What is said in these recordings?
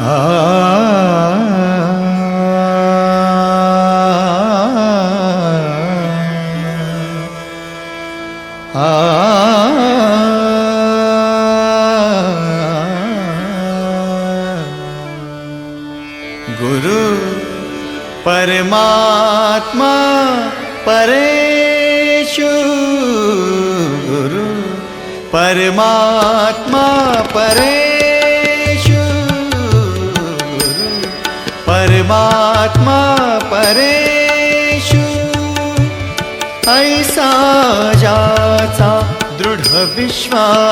गुरु परमात्मा परेषु गुरु परमात्मा परेषु आत्मा परेषु ऐसा जाचा दृढ विश्वासु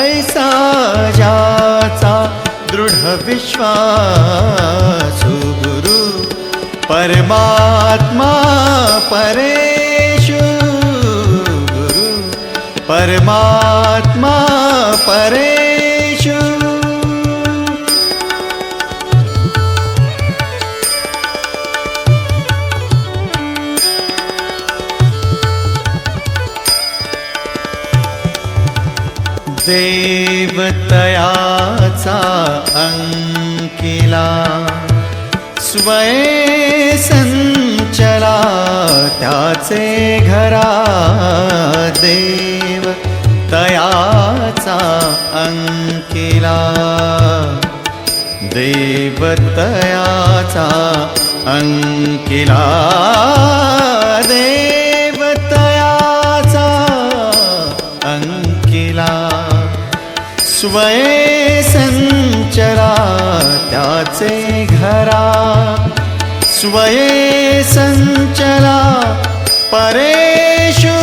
ऐसा जाचा दृढ विश्वासु गुरु परमात्मा परेषु गुरु परमात्मा परे देवतयाचा अंकिला स्वये संचला त्याचे घरा देव तयाचा अंकिला. देवतयाचा अंकिला. स्वये संचरा त्याचे घरा। स्वये संचरा परेषु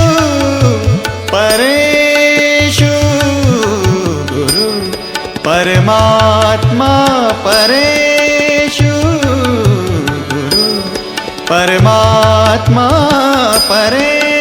परेषु गुरु परमात्मा परेषु गुरु परमात्मा परे